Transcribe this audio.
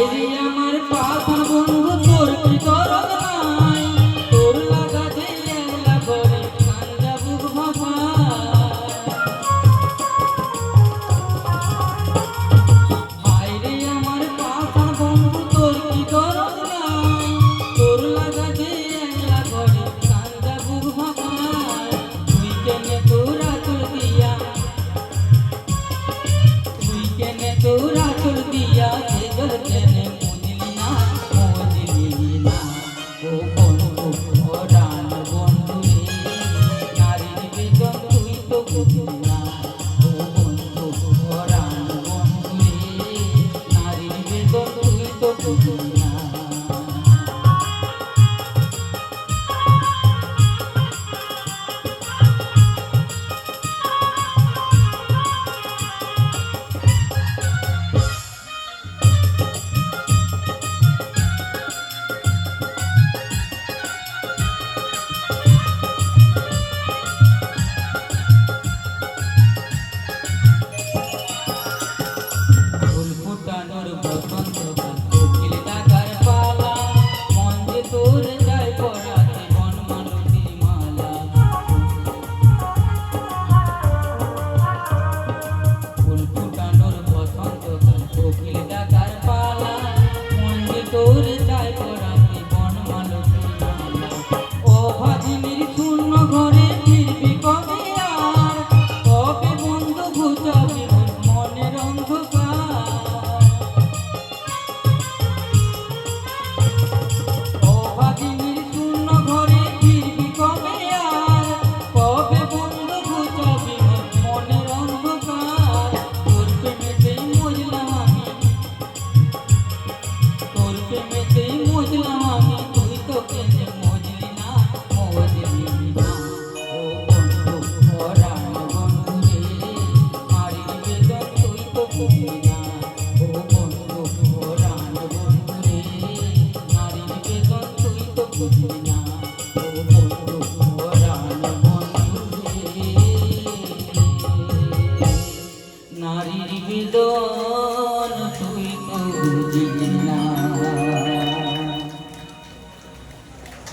Maria. go to নারীর বিদন তুই তো জীবন